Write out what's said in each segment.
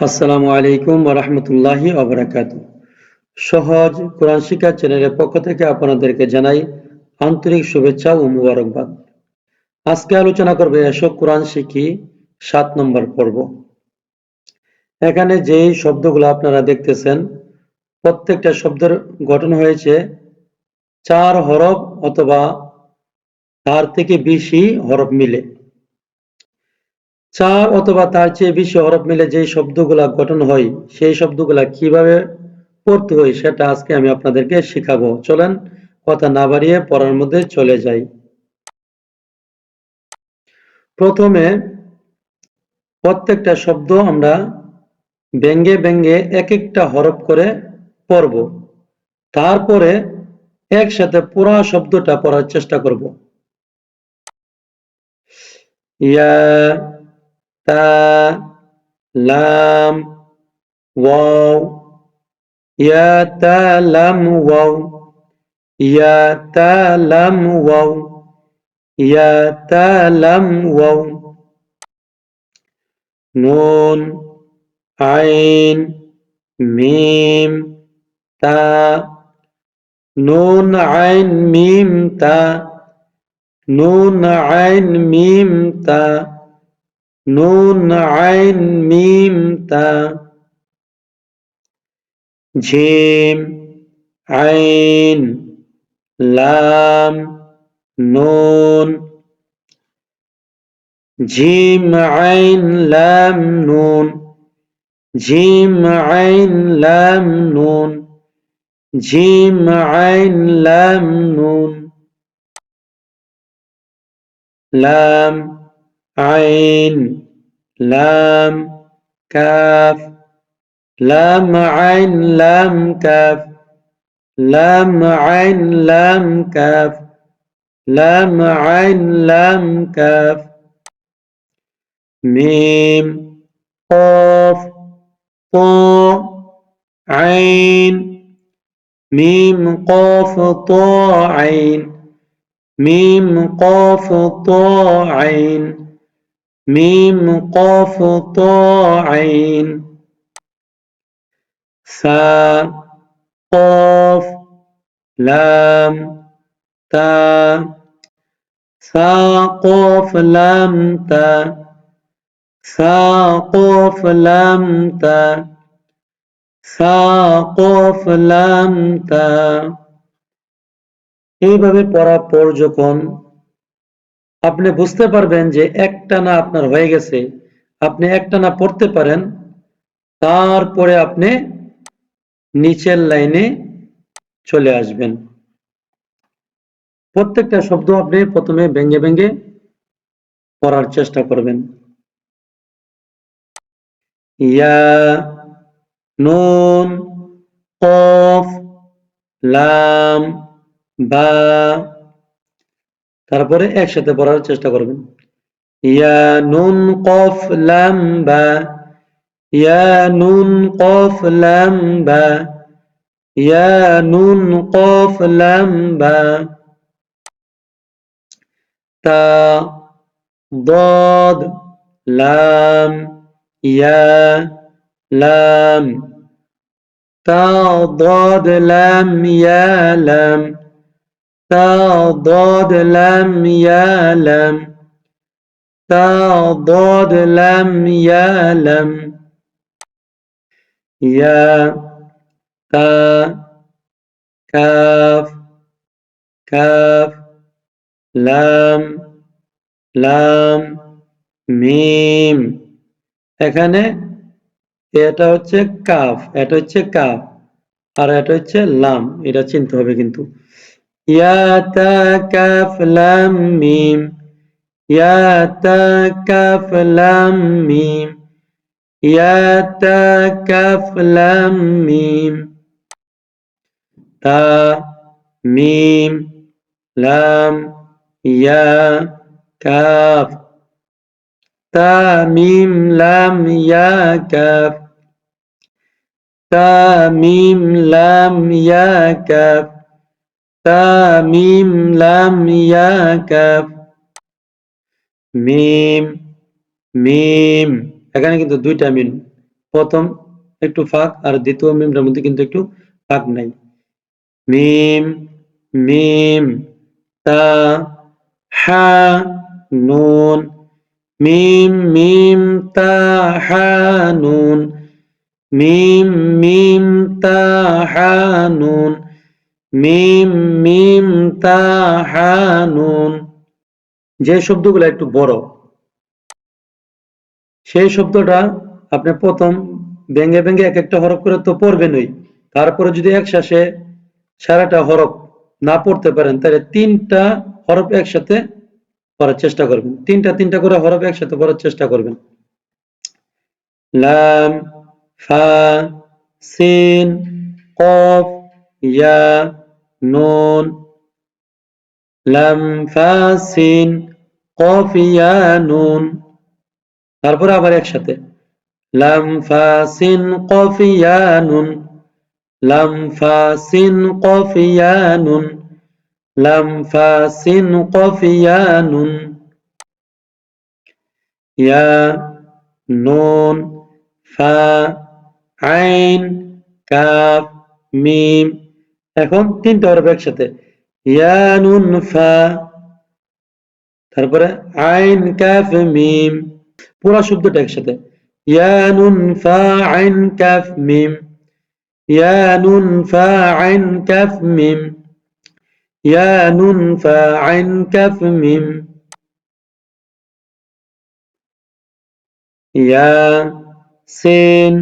আসসালামু আলাইকুম রহমতুল্লাহি অবরাকাত সহজ কোরআন শিক্ষা চ্যানেলের পক্ষ থেকে আপনাদেরকে জানাই আন্তরিক শুভেচ্ছা ও মুবারকবাদ। আজকে আলোচনা করবে এসো কোরআন শিখি সাত নম্বর পর্ব। এখানে যেই শব্দগুলো আপনারা দেখতেছেন, প্রত্যেকটা শব্দের গঠন হয়েছে চার হরফ অথবা তার থেকে বেশি হরফ মিলে। চার অথবা তার চেয়ে বেশি হরফ মিলে যে শব্দগুলা গঠন হয়, সেই শব্দগুলা কীভাবে পড়তে হয় সেটা আজকে আমি আপনাদেরকে শেখাবো। চলেন, কথা না বাড়িয়ে পড়ার মধ্যে চলে যাই। প্রথমে প্রত্যেকটা শব্দ আমরা ব্যঙ্গে ব্যঙ্গে এক একটা হরফ করে পড়ব। তারপরে একসাথে পুরা শব্দটা পড়ার চেষ্টা করব। ইয়া ওয়াও, ইয়া, তা, লাম, ওয়াও, ইয়া, তা, লাম, ওয়াও, ইয়া, তা, লাম, ওয়াও। নুন, আইন, মিম, তা, নুন, আইন, মিম, তা। নুন, আইন, মিম, তা। ঝিম, আইন, লাম, নুন। ঝিম, আইন, লাম, নুন। ঝিম, আইন, লাম, নুন। ঝিম, আইন, লাম, নুন। লাম, আইন। لام كاف. لام عين لام كاف. لام عين لام كاف. لام عين لام كاف. ميم قاف طا عين. ميم قاف طا عين. ميم قاف طا عين. মিম কফ ত আইন সা কফ, লাম, তা, সা কফ, লাম, তা, সা কফ, লাম, তা, সা কফ, লাম, তা। এইভাবে পড়া পর যখন আপনি বুঝতে পারবেন যে একটানা আপনার হয়ে গেছে, আপনি একটানা পড়তে পারেন, তারপরে আপনি নিচের লাইনে চলে আসবেন। প্রত্যেকটা শব্দ আপনি প্রথমে ভেঙ্গে ভেঙ্গে পড়ার চেষ্টা করবেন। ইয়া, নুন, কফ, লাম, বা তারপরে একসাথে পড়ার চেষ্টা করবেন ইয়া নুন কফ লাম বা ইয়া নুন কফ লাম বা ইয়া নুন কফ লাম বা তা ضاد لام يا لام تا ضاد لام يا لام تا ضاد لام يا لم تا ضاد لام يا لم يا تا كاف كاف লাম লাম মিম এখানে এটা হচ্ছে কাফ এটা হচ্ছে কাফ আর এটা হচ্ছে লাম এটা চিনতে হবে কিন্তু يا تا كاف لام ميم. يا تا كاف لام ميم. يا تا كاف لام ميم. تا ميم لام يا كاف. تا ميم لام يا كاف. تا ميم لام يا كاف. তা মিম লাম ইয়া কাফ মিম মিম এখানে কিন্তু দুইটা মিম। প্রথম একটু ফাঁক আর দ্বিতীয় মিমটার মধ্যে কিন্তু একটু ফাঁক নাই। মিম মিম। তা, হা, নুন। মিম মিম, তা, হা, নুন। মিম মিম, তা, হা, নুন। মিম মিম, তা, হা, নুন। যে শব্দগুলো একটু বড়, সেই শব্দটা আপনি প্রথম ভেঙে ভেঙে এক একটা হরফ করে তো পড়বেনই। তারপরে যদি একসাথে সারাটা হরফ না পড়তে পারেন, তাহলে তিনটা হরফ একসাথে পড়ার চেষ্টা করবেন। তিনটা তিনটা করে হরফ একসাথে পড়ার চেষ্টা করবেন। লাম, ফা, সিন, কফ, ইয়া নুন লাম ফা সিন কফ ইয়া নুন তারপরে আবার একসাথে লাম ফা সিন কফ ইয়া নুন লাম ফা সিন কফ ইয়া নুন লাম ফা সিন কফ ইয়া নুন ইয়া নুন ফা আইন কাফ মিম এখন তিনটা হরফ একসাথে। ইয়া নুন ফা তারপরে আইন, কাফ, মিম, পুরো শব্দটা একসাথে। ইয়া নুন ফা আইন, কাফ, মিম। ইয়া নুন ফা আইন, কাফ, মিম। ইয়া নুন ফা আইন, কাফ, মিম। ইয়া, সিন,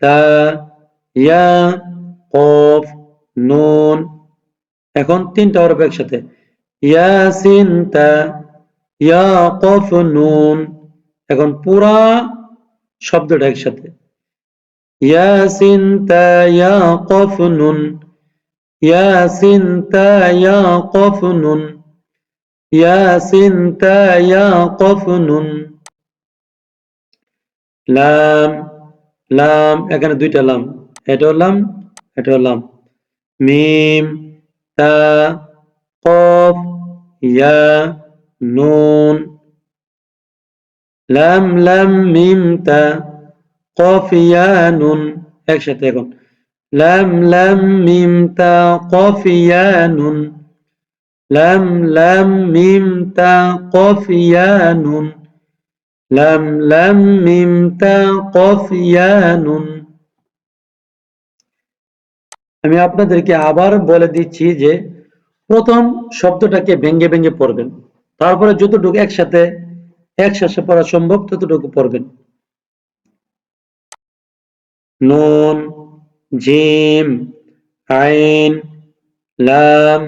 তা, ইয়া, কফ। নুন এখন তিনটা হরফ একসাথে। ইয়া সিন তা ইয়া কফ নুন। এখন পুরা শব্দটা একসাথে। ইয়া সিন তা ইয়া কফ নুন। ইয়া সিন তা ইয়া কফ নুন। ইয়া সিন তা ইয়া কফ নুন। লাম লাম, এখানে দুইটা লাম। এটা লাম এটা লাম। মিম তা কফ ইয়া নুন লাম লাম মিম তা কফ ইয়া নুন একসাথে এখন লাম লাম মিম তা কফ ইয়া নুন লাম লাম মিম তা কফ ইয়া নুন লাম লাম মিম তা কফ ইয়া নুন আমি আপনাদেরকে আবার বলে দিচ্ছি যে প্রথম শব্দটাকে ভেঙ্গে ভেঙ্গে পড়বেন। তারপরে যতটুকু একসাথে একসাথে পড়া সম্ভব ততটুকু পড়বেন। নুন, জিম, আইন, লাম,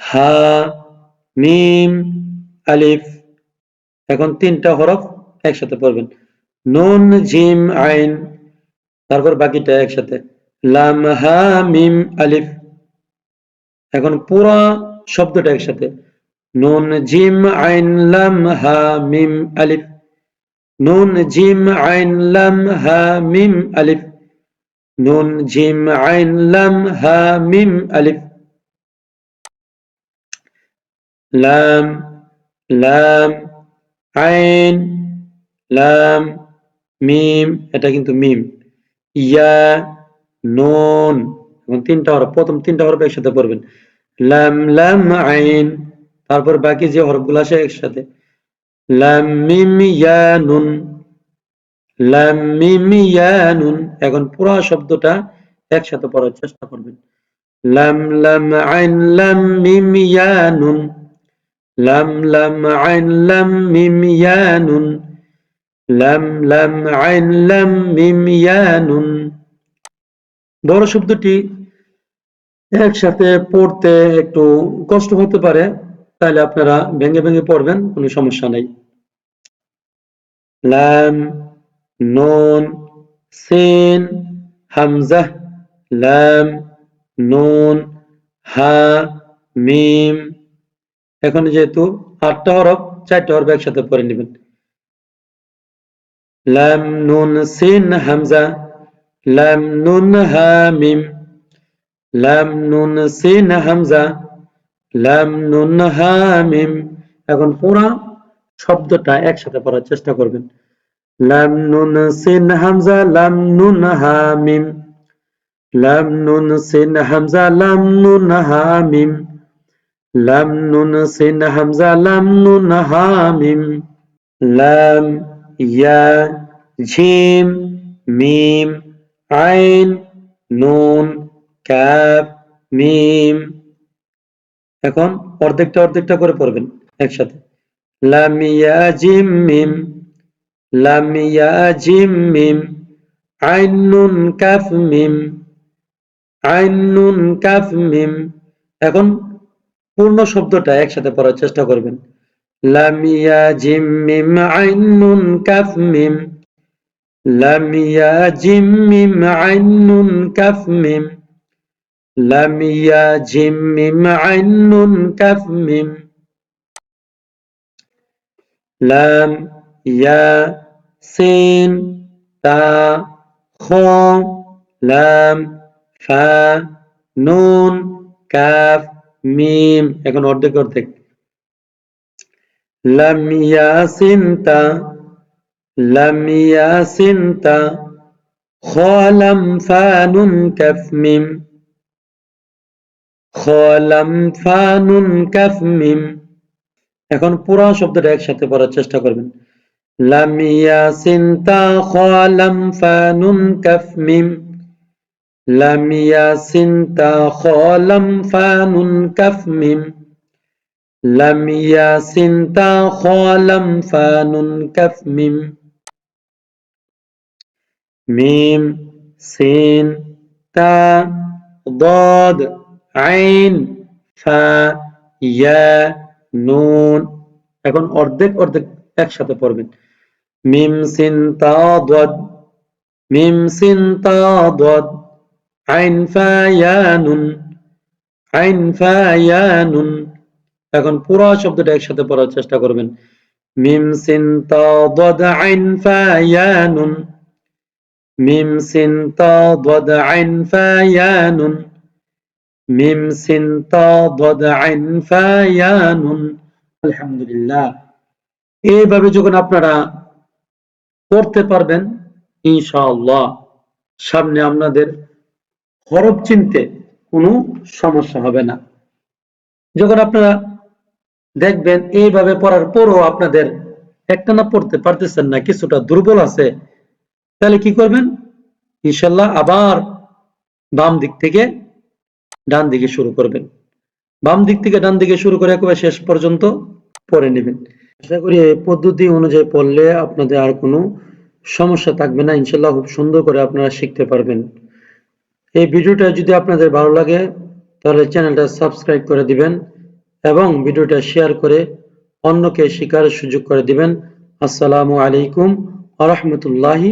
হা, মিম, আলিফ। এখন তিনটা হরফ একসাথে পড়বেন। নুন, জিম, আইন, তারপর বাকিটা একসাথে। লাম হা মিম আলিফ। এখন পুরো শব্দটা একসাথে। নুন জিম আইন লাম হা মিম আলিফ। নুন জিম আইন লাম হা মিম আলিফ। নুন জিম আইন লাম হা মিম আলিফ। লাম লাম, আইন, লাম, মিম, এটা কিন্তু মিম। ইয়া নুন এবং তিনটা হরফ, প্রথম তিনটা হরফ একসাথে পড়বেন। লাম লাম, আইন, তারপর বাকি যে হরফগুলো আছে একসাথে। লাম, মিম নুন। লাম, মিম নুন। এখন পুরো শব্দটা একসাথে পড়ার চেষ্টা করবেন। লাম লাম, আইন, লাম, মিম, ইয়া, নুন। লাম লাম, আইন, লাম, মিম, ইয়া, নুন। লাম লাম, আইন, লাম, মিম, ইয়া, নুন। বড় শব্দটি একসাথে পড়তে একটু কষ্ট হতে পারে, তাহলে আপনারা ভেঙে ভেঙে পড়বেন, কোনো সমস্যা নেই। লাম, নুন, সিন, হামজা, লাম, নুন, হা, মিম। এখন যেহেতু আটটা হরফ, চারটা হরফ একসাথে পড়ে নেবেন। লাম, নুন, সিন, হামজা লাম নুন হা মিম লাম নুন সিন হামজা লাম নুন এখন পুরা শব্দটা একসাথে পড়ার চেষ্টা করবেন। লাম নুন সিন হামজা লাম নুন হা লাম নুন সিন হামজা লাম নুন হা মিম লাম নুন সিন হামজা লাম নুন হা মিম লাম ইয়া ঝিম মিম আইন, নুন কাফ মিম। এখন অর্ধেকটা অর্ধেকটা করে পড়বেন একসাথে। লাম ইয়া জিম মিম লাম ইয়া জিম মিম, আইন, নুন কাফ মিম, আইন, নুন কাফ মিম। এখন পূর্ণ শব্দটা একসাথে পড়ার চেষ্টা করবেন। লাম ইয়া জিম মিম, আইন, নুন কাফ মিম। আইন নুন কাফ মিম লাম ইয়া জিম মিম আইন নুন কাফ মিম লাম ইয়া সিন তা খ লাম ফা নুন কাফ মিম এখন অর্ধেক অর্ধেক. লাম ইয়াসিন তা তা খলাম ফানুন কাফ মিম খলাম ফানুন কাফ এখন পুরো শব্দটা একসাথে পড়ার চেষ্টা করবেন। লাম ইয়াসিন তা খলাম ফানুন কাফ মিম লাম ইয়াসিন তা খলাম ফানুন কাফ মিম লাম ইয়াসিন তা মিম মিম সিন তা ضاد আইন ফা ইয়া নুন এখন অর্ধেক অর্ধেক একসাথে পড়বেন মিম সিন তা ضاد মিম সিন তা ضاد আইন ফা ইয়া নুন আইন ফা ইয়া নুন এখন পুরো শব্দটা একসাথে পড়ার চেষ্টা করবেন মিম সিন তা ضاد আইন ফা ইয়া নুন মিম সিন তাদ আইন ফায়ানুন। মিম সিন তাদ আইন ফায়ানুন। আলহামদুলিল্লাহ। এইভাবে যখন আপনারা করতে পারবেন, ইনশাআল্লাহ, সামনে আপনাদের হরফ চিনতে কোনো সমস্যা হবে না। যখন আপনারা দেখবেন, এইভাবে পড়ার পরও আপনাদের একটা না পড়তে পারতেছেন না, কিছুটা দুর্বল আছে তাহলে কি করবেন? ইনশাল্লাহ আবার বাম দিক থেকে ডান দিকে শুরু করবেন। বাম দিক থেকে ডান দিকে শুরু করে একেবারে শেষ পর্যন্ত পড়ে নেবেন। আশা করি এই পদ্ধতি অনুযায়ী পড়লে আপনাদের আর কোনো সমস্যা থাকবে না। ইনশাল্লাহ খুব সুন্দর করে আপনারা শিখতে পারবেন। এই ভিডিওটা যদি আপনাদের ভালো লাগে, তাহলে চ্যানেলটা সাবস্ক্রাইব করে দিবেন এবং ভিডিওটা শেয়ার করে অন্যকে শেখার সুযোগ করে দিবেন। আসসালামু আলাইকুম আ রহমতুল্লাহি